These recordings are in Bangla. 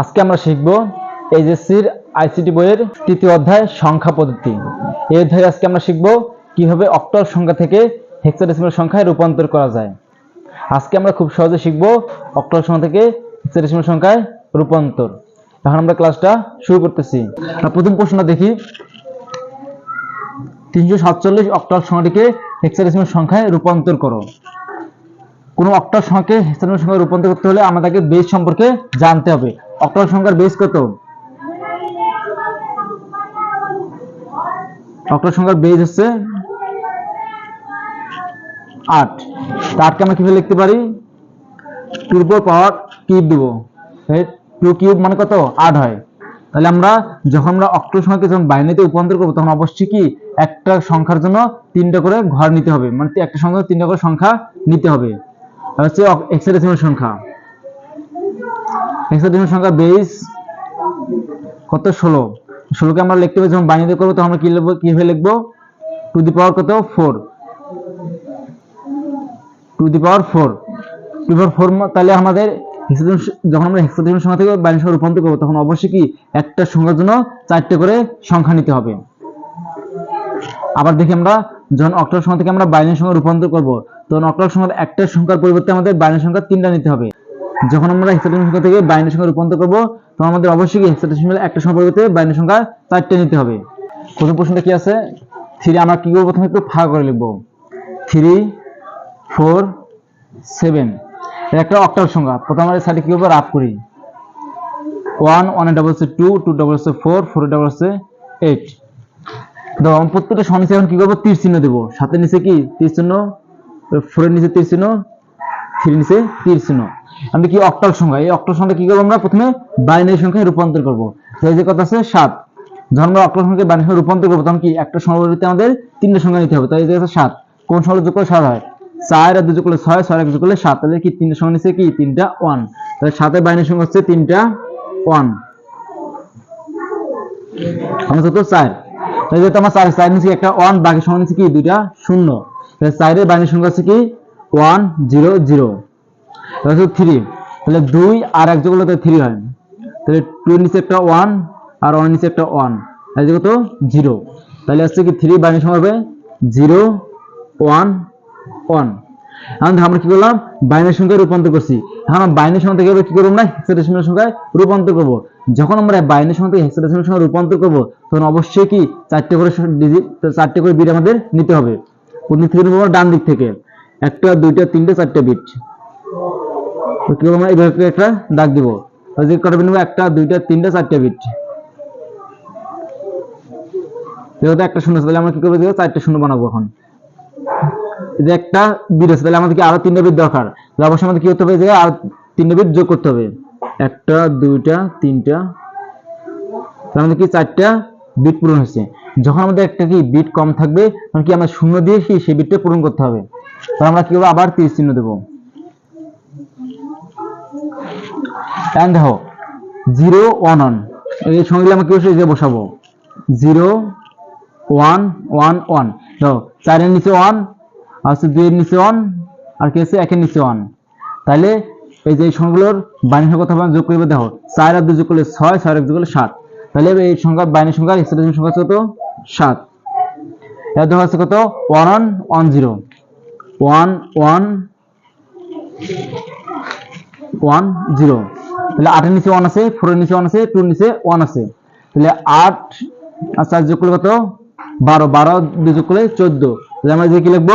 আজকে আমরা শিখব এইচএসসির আইসিটি বইয়ের তৃতীয় অধ্যায় সংখ্যা পদ্ধতি। এই অধ্যায়ে আজকে আমরা শিখব কীভাবে অক্টাল সংখ্যা থেকে হেক্সাডেসিমাল সংখ্যায় রূপান্তর করা যায়। আজকে আমরা খুব সহজে শিখব অক্টাল সংখ্যা থেকে হেক্সাডেসিমাল সংখ্যায় রূপান্তর। এখন আমরা ক্লাসটা শুরু করতেছি। প্রথম প্রশ্নটা দেখি। তিনশো সাতচল্লিশ অক্টাল সংখ্যাটিকে হেক্সাডেসিমাল সংখ্যায় রূপান্তর করো। কোনো অক্টাল সংখ্যাকে হেক্সাডেসিমাল সংখ্যায় রূপান্তর করতে হলে আমাদেরকে বেস সম্পর্কে জানতে হবে। অক্টাল সংখ্যার বেস কত? অক্টাল সংখ্যার বেস হচ্ছে আট। তা আটকে আমরা কীভাবে লিখতে পারি? টুর পাওয়ার কিউব দিব। টু কিউব মানে কত? আট হয়। তাহলে আমরা যখন আমরা অক্টাল সংখ্যাকে যখন বাইনারিতে রূপান্তর করব, তখন অবশ্যই কি? একটা সংখ্যার জন্য তিনটা করে ঘর নিতে হবে। মানে একটা সংখ্যা তিনটা করে সংখ্যা নিতে হবে। হচ্ছে হেক্সাডেসিমাল সংখ্যা। হেক্সাডেসিমাল সংখ্যা বেস কত? ষোলো। ষোলোকে আমরা লিখতে হবে, যখন বাইনারিতে করব, তখন আমরা কি লিখব? লিখব? টু দি পাওয়ার কত? Four to the power four to power four তাহলে আমাদের যখন আমরা হেক্সাডেসিমাল সংখ্যা থেকে বাইনারি সংখ্যা রূপান্তর করব, তখন অবশ্যই কি? একটা সংখ্যার জন্য চারটে করে সংখ্যা নিতে হবে। আবার দেখি আমরা, যখন অক্টাল সংখ্যা থেকে আমরা বাইনারি সংখ্যা রূপান্তর করব তখন অক্টাল সংখ্যার একটা সংখ্যার পরিবর্তে আমাদের বাইনারি সংখ্যা তিনটা নিতে হবে। যখন আমরা হেক্সাডেসিমাল সংখ্যা থেকে বাইনারি সংখ্যা রূপান্তর করব তখন আমাদের অবশ্যই হেক্সাডেসিমাল একটা সংখ্যার পরিবর্তে বাইনারি সংখ্যা চারটে নিতে হবে। প্রথম প্রশ্নটা কি আছে? থ্রি আমরা কি করব? প্রথমে একটু ফাঁকা করে লিখব। থ্রি ফোর সেভেন একটা অক্টাল সংখ্যা। প্রথমে আমরা সাইডে কি করব? রাফ করি। ওয়ান ওয়ান ডাবল হচ্ছে টু টু ডাবল সে ফোর ফোর ডাবল হচ্ছে এইট তো আমি প্রত্যেকটা সংখ্যা এখন কি করব? তীর চিহ্ন দেবো। সাথে নিচে কি? তীর চিহ্ন ফোরের নিচে তীর চিহ্ন থ্রি নিচে তীর চিহ্ন। আমি কি অক্টাল সংখ্যা? এই অক্টাল সংখ্যা কি করব আমরা? প্রথমে বাইনারি সংখ্যায় রূপান্তর করব। তো এই যে কথা আছে, সাত। যখন আমরা অক্টাল সংখ্যাকে বাইনারি সংখ্যায় রূপান্তর করব, তখন কি একটা সংখ্যা পরিবর্তে আমাদের তিনটা সংখ্যা নিতে হবে। তাই যে আছে সাত। কোন সংখ্যা যোগ করলে সাত হয়? চার আর দুই যোগ করলে ছয় ছয় এক যোগ করলে সাত। তাহলে কি তিনটা সংখ্যা নিচে কি? তিনটা ওয়ান তাহলে সাতের বাইনারি সংখ্যা হচ্ছে তিনটা ওয়ান আমরা কত চার। তাহলে যেহেতু আমার চার চার নিচে একটা ওয়ান বাকি সংখ্যা নিচে কি? দুইটা শূন্য। তাহলে চারের বাইনারি সংখ্যা হচ্ছে কি? ওয়ান জিরো জিরো হচ্ছে থ্রি তাহলে দুই আর এক যোগ থ্রি হয়। তাহলে টু নিচে একটা ওয়ান আর ওয়ান নিচে একটা ওয়ান তাহলে কত জিরো তাহলে হচ্ছে কি থ্রি বাইনারি সংখ্যা হবে জিরো ওয়ান ওয়ান এখন আমরা কি করলাম? বাইনারি সংখ্যায় রূপান্তর করছি। এখন বাইনারি সংখ্যা থেকে কি করব না হেক্সাডেসিমাল সংখ্যায় রূপান্তর করব। যখন আমরা বাইনারি সংখ্যা থেকে হেক্সাডেসিমাল সংখ্যায় রূপান্তর করব, তখন অবশ্যই কি চারটে করে ডিজিট চারটে করে বিট আমাদের নিতে হবে। প্রথম থেকে নেব আমরা ডান দিক থেকে। একটা, দুইটা, তিনটে, চারটে বিট কি করব আমরা? এইভাবে একটা দাগ দিব। যে কটা বিট নেব? একটা, দুইটা, তিনটা, চারটে বিট যেহেতু একটা শূন্য তাহলে আমরা কি করব? চারটে শূন্য বানাবো এখন। যে একটা বিট আছে, তাহলে আমাদেরকে আরও তিনটা বিট দরকার। অবশ্যই আমাদের কি করতে হবে? জায়গায় আর তিনটা বিট যোগ করতে হবে। একটা, দুইটা, তিনটা। আমাদের কি চারটা বিট পূরণ হয়েছে। যখন আমাদের একটা কি বিট কম থাকবে, তখন কি আমরা শূন্য দিয়ে কি সেই বিটটা পূরণ করতে হবে? তাহলে আমরা কি করব? আবার তিরিশ চিহ্ন দেবো। দেখো জিরো ওয়ান ওয়ান এই সঙ্গে আমরা কি যে বসাবো। জিরো ওয়ান ওয়ান ওয়ান দেখো, চারের নিচে ওয়ান আর হচ্ছে দুইয়ের নিচে ওয়ান আর কি আছে একের নিচে ওয়ান তাহলে এই যে সংখ্যাগুলোর বাইনারি কথা যোগ করবে, দেখো, চার আর দুই যোগ করলে ছয় ছয় যোগ করলে সাত। তাহলে এই সংখ্যা, বাইনারি সংখ্যা হেক্সাডেসিমাল সংখ্যা কত? সাত। এর দেখা হচ্ছে কত? One one one zero one one one zero তাহলে আটের নিচে ওয়ান আছে, ফোরের নিচে ওয়ান আছে টুর নিচে ওয়ান আছে। তাহলে আট আর চার যোগ করলে কত? বারো। বারো দুই যোগ করলে চোদ্দ। তাহলে আমরা যে কি লিখব?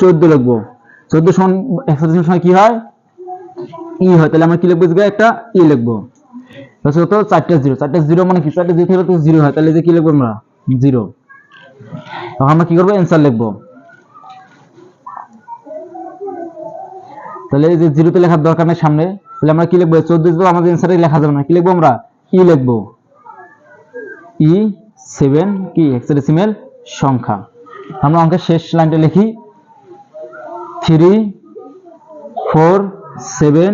চোদ্দ লিখব। চোদ্দ সমান হেক্সাডেসিমাল সংখ্যা কি হয়? ই হয়। তাহলে আমরা কি লিখব? একটা ই লিখব। হচ্ছে কত চারটে জিরো চারটে জিরো মানে কি? চারটে হয়। তাহলে যে কি আমরা আমরা কি তাহলে এই যে দরকার সামনে। তাহলে আমরা কি আমাদের লেখা যাবে না কি আমরা ই ই কি? সংখ্যা। আমরা অঙ্কের শেষ লাইনটা লিখি। থ্রি ফোর সেভেন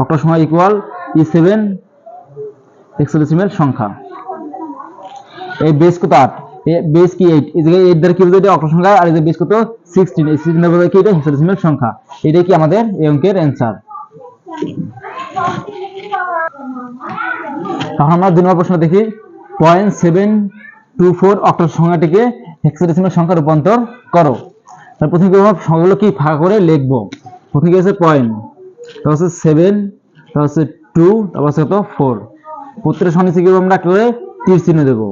অক্টাল সংখ্যা ইকুয়াল ই সেভেন হেক্সাডেসিমেল সংখ্যা। এই বেস কত আট? বেস কি এইট এই জায়গায় এইট দ্বারা কি বোঝায় এটা অক্টাল সংখ্যা? আর এই যে বেস কত? সিক্সটিন এই সিক্সটিন বোঝায় কি এটা? হেক্সাডেসিমেল সংখ্যা। এটাই কি আমাদের এই অঙ্কের অ্যান্সার তখন আমরা দুই নম্বর প্রশ্ন দেখি। পয়েন্ট সেভেন টু ফোর সংখ্যাটিকে হেক্সাডেসিমাল সংখ্যা রূপান্তর করো। তার প্রথমে কি সংখ্যাগুলো কি ফাঁকা করে লিখব? প্রথমে কি আছে? পয়েন্ট তারপর হচ্ছে সেভেন তারপর হচ্ছে টু তারপর হচ্ছে কত? ফোর সংখ্যা থেকে আমরা করে তীর চিহ্ন দেবো।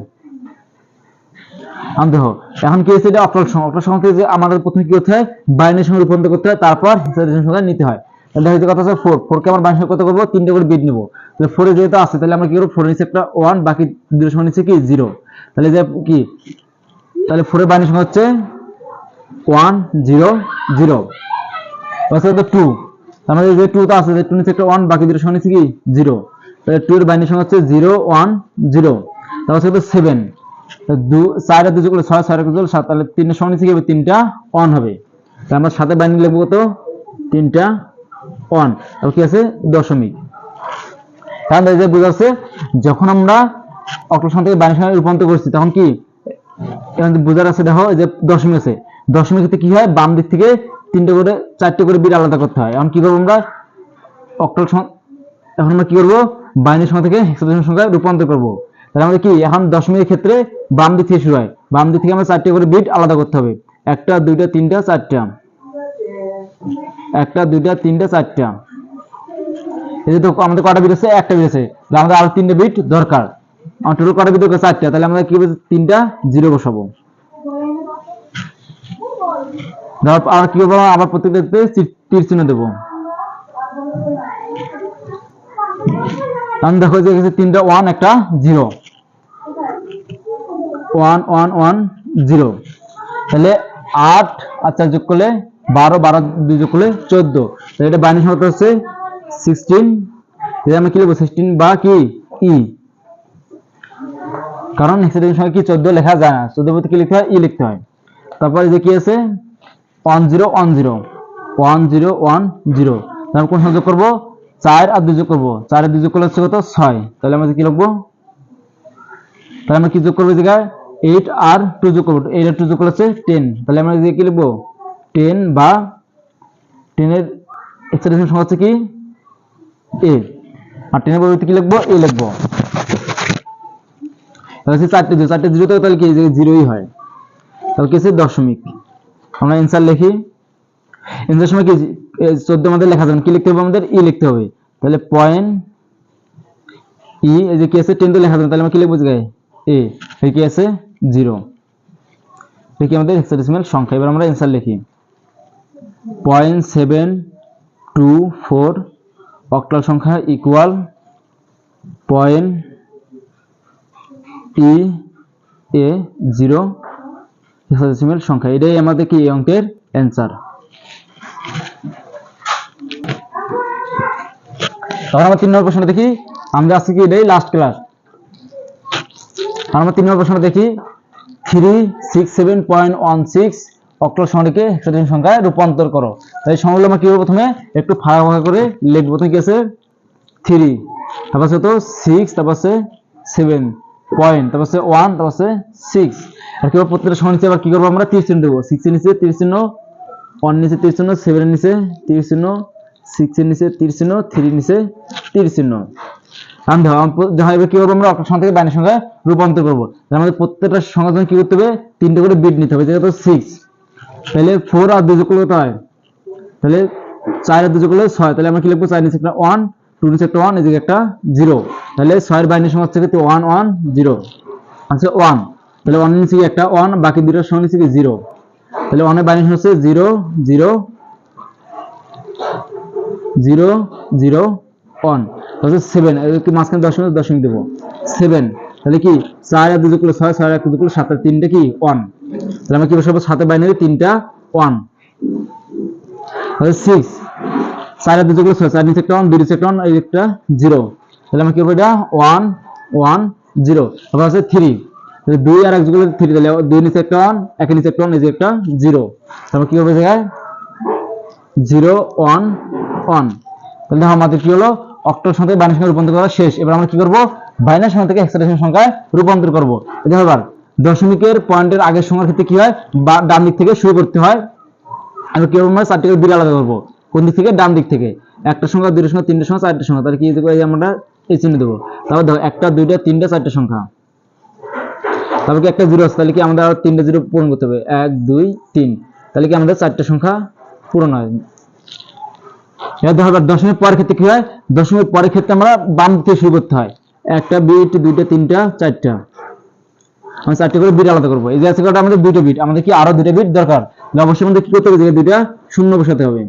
দেখো, এখন কি হচ্ছে এটা অক্টাল সংখ্যা সংখ্যা যে আমাদের প্রথমে কি হয়? বাইনারি সংখ্যা রূপান্তর করতে হয়, তারপর হেক্সাডেসিমাল সংখ্যা নিতে হয়। তাহলে দেখা কথা হচ্ছে ফোর ফোরকে বাইনারি সংখ্যা কত করব? তিনটে করে বিট তাহলে ফোরে যেহেতু আছে, তাহলে আমরা কি করব? নিচে একটা ওয়ান বাকি দুটো নিচে কি? জিরো তাহলে যে কি? তাহলে ফোরের বাইনারি সংখ্যা হচ্ছে ওয়ান জিরো জিরো টু আমাদের যে তো আছে টু নিচে একটা ওয়ান বাকি দুটো নিচে কি? জিরো তাহলে টু এর বাইনারি সংখ্যা হচ্ছে জিরো ওয়ান জিরো তারপর হচ্ছে সেভেন চার করলে ছয় ছয় দুটো করলে তাহলে তিনটা সংখ্যা হবে তিনটা অন হবে। তাহলে আমরা কত? কি আছে? দশমিক। এই যে যখন আমরা সংখ্যা থেকে সংখ্যায় রূপান্তর করছি, তখন কি? এখানে বোঝার আছে, দেখো যে দশমিক আছে। দশমিক ক্ষেত্রে কি হয়? বাম দিক থেকে তিনটে করে, চারটে করে বিট আলাদা করতে হয়। এখন কি করব আমরা? অক্টাল এখন আমরা কি করব? বাইনারি সংখ্যা থেকে হেক্সাডেসিমাল সংখ্যায় রূপান্তর করব। তাহলে আমাদের কি? এখন দশমিকের ক্ষেত্রে বাম দিক থেকে শুরু হয়। বাম দিক থেকে আমরা চারটে করে বিট আলাদা করতে হবে। একটা, দুইটা, তিনটা, চারটা। একটা, দুইটা, তিনটা, চারটা। এই যে তো আমাদের কটা বিট আছে? একটা বিট আছে। আমাদের আরও তিনটা বিট দরকার। আমার টোটাল কটা বিট দরকার? চারটা। তাহলে আমরা কি তিনটা জিরো বসাবো। ধর, আমরা কি করব আবার প্রত্যেকটা তীর চিহ্ন দেবো। কারণ দেখো যে এখানে তিনটা ওয়ান একটা zero one one one zero তাহলে আট আর চার যোগ করলে বারো বারো দুই যোগ করলে চোদ্দ। তাহলে এটা বাইনারি সংখ্যা হচ্ছে? সিক্সটিন আমরা কি লিখব? সিক্সটিন বা কি? ই কারণ হেক্সাডেসিমাল সংখ্যা কি? চোদ্দ লেখা যায় না। চোদ্দ বলতে কি লিখতে হয়? ই লিখতে হয়। তারপরে যে কি আছে? One zero one zero one zero one zero তারপর কোন সংযোগ করব? চার আর দুই যোগ করব। চার আর দুই যোগ করলে হচ্ছে কত? ছয়। তাহলে আমরা কি লিখব? তাহলে আমরা কি যোগ করব জায়গায়? এইট আর টু যোগ করব। এইট আর টু যোগ করলে হচ্ছে টেন তাহলে আমরা কি লিখব? টেন বা টেনের এক্সপ্রেশন সংখ্যা হচ্ছে কি? এ আর টেনের পরিবর্তে কি লিখব? এ লিখব। তাহলে চারটে জিরো চারটে জিরো তাহলে কি? জিরোই হয়। তাহলে কি হচ্ছে? দশমিক। আমরা অ্যান্সার লিখি। অ্যান্সার সময় কি চোদ্দ আমাদের লেখা যাবে কি লিখতে হবে আমাদের? ই লিখতে হবে। তাহলে পয়েন্ট ই এই যে কি আছে? টেন তো লেখা যাবে তাহলে কি লিখব এ কি আছে? জিরো কি আমাদের সংখ্যা? এবার আমরা অ্যান্সার লিখি। Point seven two four octal সংখ্যা equal point E A zero hexadecimal সংখ্যা। এটাই আমাদের কি অঙ্কের অ্যান্সার তখন আমরা তিন দেখি। আমরা কি এটাই? লাস্ট আমরা তিন নম্বর দেখি। Three six seven point one six সংখ্যায় রূপান্তর করো। তাই সংখ্যাগুলো আমরা কি করব প্রথমে একটু ফাঁকা ফাঁকা করে লিখব? কি আছে? থ্রি তারপর তো সিক্স তারপর সেভেন পয়েন্ট তারপর ওয়ান তারপর সিক্স আর কি প্রত্যেকটা সংখ্যা নিচে আবার কি করব আমরা? তীর চিহ্ন দেবো। সিক্সের নিচে তীর চিহ্ন ওয়ান নিচে তীর চিহ্ন সেভেনের নিচে তীর চিহ্ন সিক্সের নিচে তীর চিহ্ন থ্রির নিচে তীর চিহ্ন সংখ্যা থেকে রূপান্তর করব। প্রত্যেকটা জন্য কি করতে হবে? তিনটে করে বিট নিতে হবে, যেটা সিক্স তাহলে ফোর আর যোগ করলে কত তাহলে চার আর যোগ করলে ছয়। তাহলে আমরা কি লিখব? চার নিচে একটা ওয়ান টু নিচে একটা ওয়ান এদিকে একটা জিরো তাহলে ছয়ের বাইনারি সংখ্যা হচ্ছে ওয়ান ওয়ান জিরো আচ্ছা ওয়ান তাহলে ওয়ান নিচে একটা ওয়ান বাকি দুটোর সংখ্যা নিচে জিরো তাহলে ওয়ানের বাইনারি সংখ্যা হচ্ছে zero zero zero zero one তাহলে সেভেন মাঝখানে দশমিক দশমিক দেবো। সেভেন তাহলে কি? চার আর দুই করলে ছয় ছয় এক যোগ করলে সাত। তিনটে কি? ওয়ান তাহলে আমরা কি বসাবো সাথে বাইনারি? তিনটা ওয়ান সিক্স চার আর দুই করলে ছয়, চার নিচে একটা ওয়ান দুই একটা ওয়ান একটা জিরো তাহলে আমরা কি করব এটা? ওয়ান ওয়ান জিরো তারপর আছে থ্রি তাহলে দুই আর এক করলে থ্রি তাহলে দুই নিচে একটা ওয়ান একের নিচে একটা ওয়ান এই যে একটা জিরো তারপর কি হবে জায়গায় জিরো ওয়ান ওয়ান। তাহলে আমাদের কি হলো? অক্টাল সংখ্যায় বাইনারি সংখ্যা রূপান্তর করা শেষ। এবার আমরা কি করব? বাইনারি সংখ্যা থেকে হেক্সাডেসিমাল সংখ্যায় রূপান্তর করব। দেখো এবার, দশমিকের পয়েন্টের আগের সংখ্যার ক্ষেত্রে কি হয়? বা ডান দিক থেকে শুরু করতে হয়। আমি কি করব? চারটি করে বিল আলাদা করব। কোন দিক থেকে? ডান দিক থেকে। একটা সংখ্যা দুটো সংখ্যা তিনটে সংখ্যা চারটে সংখ্যা। তাহলে কি করব? এই আমরা এই চিহ্ন দেবো। তারপর দেখো, একটা, দুইটা, তিনটা, চারটা সংখ্যা। তারপর কি একটা জিরো আছে? তাহলে কি আমাদের আরও তিনটা জিরো পূরণ করতে হবে? এক, দুই, তিন। তাহলে কি আমাদের চারটা সংখ্যা পূরণ হয়? দশমিক পরের ক্ষেত্রে কি হয়? দশমিক পরের ক্ষেত্রে আমরা বাম থেকে শুরু করতে হয়। একটা বিট দুইটা, তিনটা, চারটা। আমি চারটে করে বিট আলাদা করব। এই যে আছে আমাদের দুইটা বিট আমাদের কি আরও দুইটা বিট দরকার? অবশ্যই আমাদের কি করতে হবে? দুইটা শূন্য বসাতে হবে।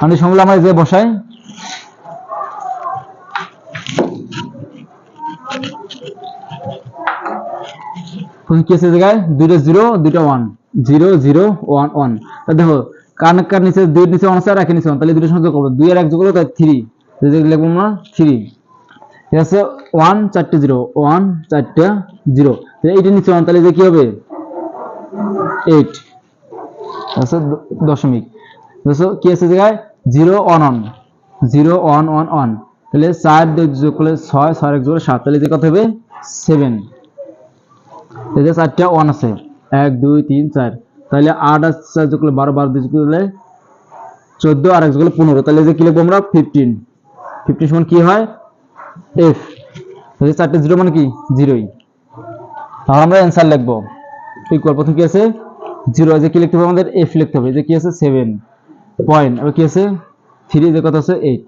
আমাদের সংখ্যাগুলো আমরা যে বসাই প্রথমে কি আছে জায়গায় দুইটা জিরো দুইটা one zero zero one one তা দেখো, কার কার নিচে দুই নিচে ওয়ান আছে আর একের নিচে ওয়ান তাহলে দুটো সংখ্যা করব। দুই আর এক যোগ করব তাই থ্রি লিখব আমরা থ্রি ঠিক আছে? ওয়ান চারটে জিরো ওয়ান চারটা জিরো এইটার নিচে ওয়ান তাহলে যে কি হবে? এইট দ- দশমিক। কি আছে জায়গায় zero one one zero one one one তাহলে চার দুই যোগ করলে ছয় ছয় এক যোগ সাত। তাহলে যে কত হবে? সেভেন এই যে চারটা ওয়ান আছে। এক, দুই, তিন, চার। তাহলে আট আর চার যোগ করলে বারো বারো দুই যোগ করলে আর এক যোগ পনেরো। তাহলে যে কি লিখব আমরা? ফিফটিন ফিফটিন সমান কি হয়? এফ চারটে জিরো মানে কি? জিরোই তাহলে আমরা অ্যান্সার লিখব। ইকুয়াল প্রথম কি আছে? জিরো যে কি লিখতে হবে আমাদের? এফ লিখতে হবে। যে কি আছে? সেভেন পয়েন্ট আর কি আছে? থ্রি যে কত আছে? এইট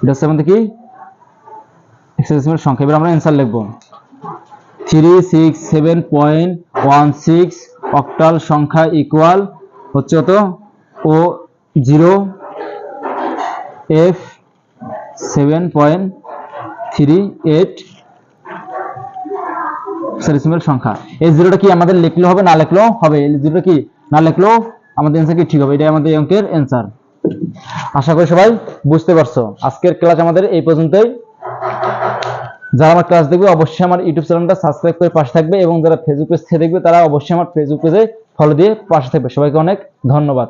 এটা হচ্ছে আমাদের কি? সংখ্যা। এবার আমরা অ্যান্সার লিখব। Three six seven point one six octal সংখ্যা ইকুয়াল হচ্ছে তো ও zero F seven point three eight সেরিসিমাল সংখ্যা। এই জিরোটা কি আমাদের লিখলে হবে, না লিখলেও হবে? এই জিরোটা কি না লিখলেও আমাদের অ্যান্সার কি ঠিক হবে? এটাই আমাদের অঙ্কের অ্যান্সার আশা করি সবাই বুঝতে পারছ। আজকের ক্লাস আমাদের এই পর্যন্তই। যারা আমার ক্লাস দেখবে, অবশ্যই আমার ইউটিউব চ্যানেলটা সাবস্ক্রাইব করে পাশে থাকবে এবং যারা ফেসবুক পেজ থেকে দেখবে, তারা অবশ্যই আমার ফেসবুক পেজে ফলো দিয়ে পাশে থাকবে। সবাইকে অনেক ধন্যবাদ।